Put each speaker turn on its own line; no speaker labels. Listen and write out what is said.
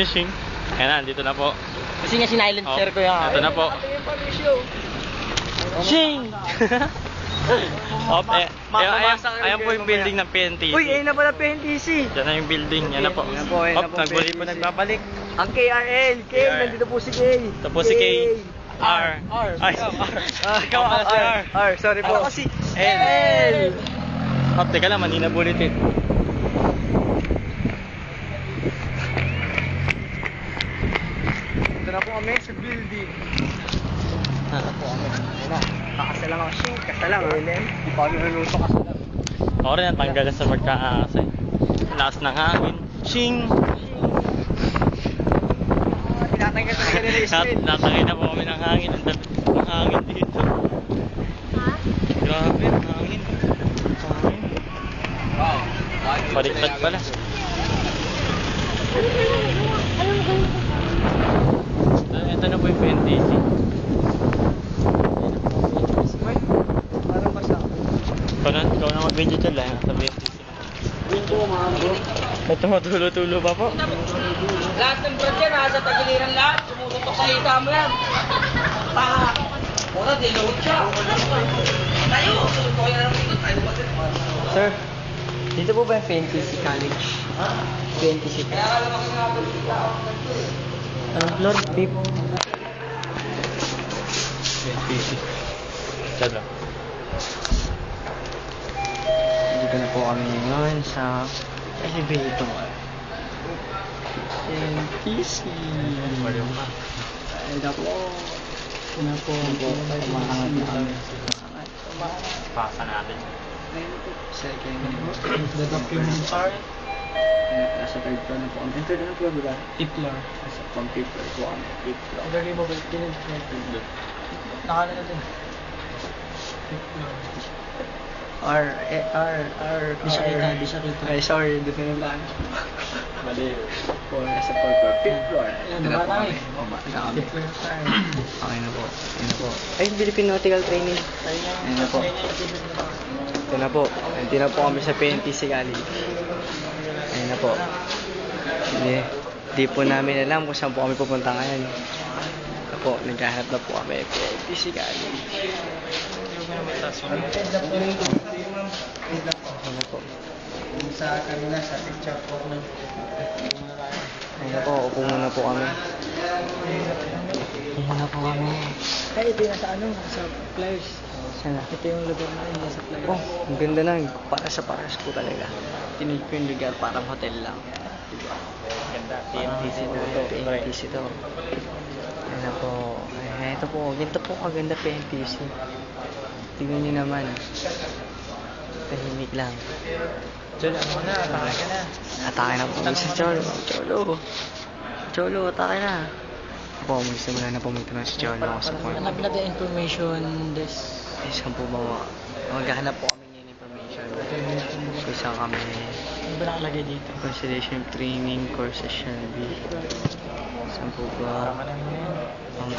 Finishing. Ayan na, dito na po.
Kasi nga sinilent
Oh,
share ko yung
Ito na po. Shing! Op, eh, ayan, ayan, po yung building ng PNTC.
Uy, ayun na pala PNTC.
Yan na yung building. Yan na po.
Yan po, yan na
Op,
po,
nagbabalik.
Ang KRL. K, nandito po si K.
Ito po si K. R.
R.
Ay,
Ikaw, R.
Ikaw pala si R.
R. Sorry po.
Ako si
L.
Op, teka lang, manina bulitin.
Ito na po kami sa building. Ito po kami. Ayun na. Kakasalang ako. Shing, kasalang. LM. Di pa kami naluto kasalang.
Ako rin natanggal sa pagkaasay. Lakas ng hangin. Shing!
Tinatanggal talaga nila yung
Nat
smell.
natangay na po kami ng hangin. Ang dami ng hangin dito. Grabe, ang hangin. Hangin. Baliktad pala. Ito na po yung PNTC.
Parang basta.
Ikaw na, ikaw na mag-video dyan lang. Na.
Yun po mga bro.
May tumutulo-tulo pa po.
Lahat ng brand yan, nasa tagiliran lahat. Sumusuntok sa hita mo yan. Para. Wala, diluhod siya. Tayo, sumusuntok yan lang dito. Tayo ba Sir, dito po ba yung PNTC College? PNTC College. Anong floor? Fifth.
PNTC.
Kami ngayon sa elevator. NTC. Ay, na po. Ito na po. Kumahangat na kami.
Pasa natin.
Second. The documents are? Nasa third floor na po kami. Enter na po ba? Fifth floor. Nasa from fifth floor po kami. Fifth floor. Ilagay mo ba? Nakalala din. Fifth floor. R, eh, R, R, Di siya kita, di siya kita. Ay, sorry, dito na lang.
Mali.
Four, nasa fourth floor. Fifth floor.
Ayan,
na
na
kami.
eh.
Na
floor tayo.
Okay na po. Ayun na po. Ay, Philippine Nautical Training. Ayun na po. Ito na po. Ito na po kami sa PNTC College. Ayun na po. Hindi. Di po namin alam kung saan po kami pupunta ngayon. Ito po, naghahanap na po kami. PNTC College. Ayun na po.
Sa kanila, sa picture po ng
na po, upo muna po kami. Ayun na po kami.
Ay, ito yung sa ano, sa flyers.
Sana.
Ito yung lugar na yun, nasa flyers.
Oh, ang ganda na. Para sa paras po talaga. Tinake ko yung lugar parang hotel lang. Diba?
Ganda.
TNTC po ito. TNTC ito. Ayan na po. Ayan, ito po. Ganito po kaganda PNTC. Tingnan nyo naman. Tahimik lang.
Diyan lang muna. Atake ka na.
Atake na po si Cholo. Cholo. Cholo, atake na. Po, magsimula na po magtanong si Cholo sa point.
Hanap natin information desk.
Eh, saan po ba? Maghahanap po kami ng information. Kung saan kami
Ano ba nakalagay dito?
Constellation Training Course Session B. Saan po ba?
Na.
Ang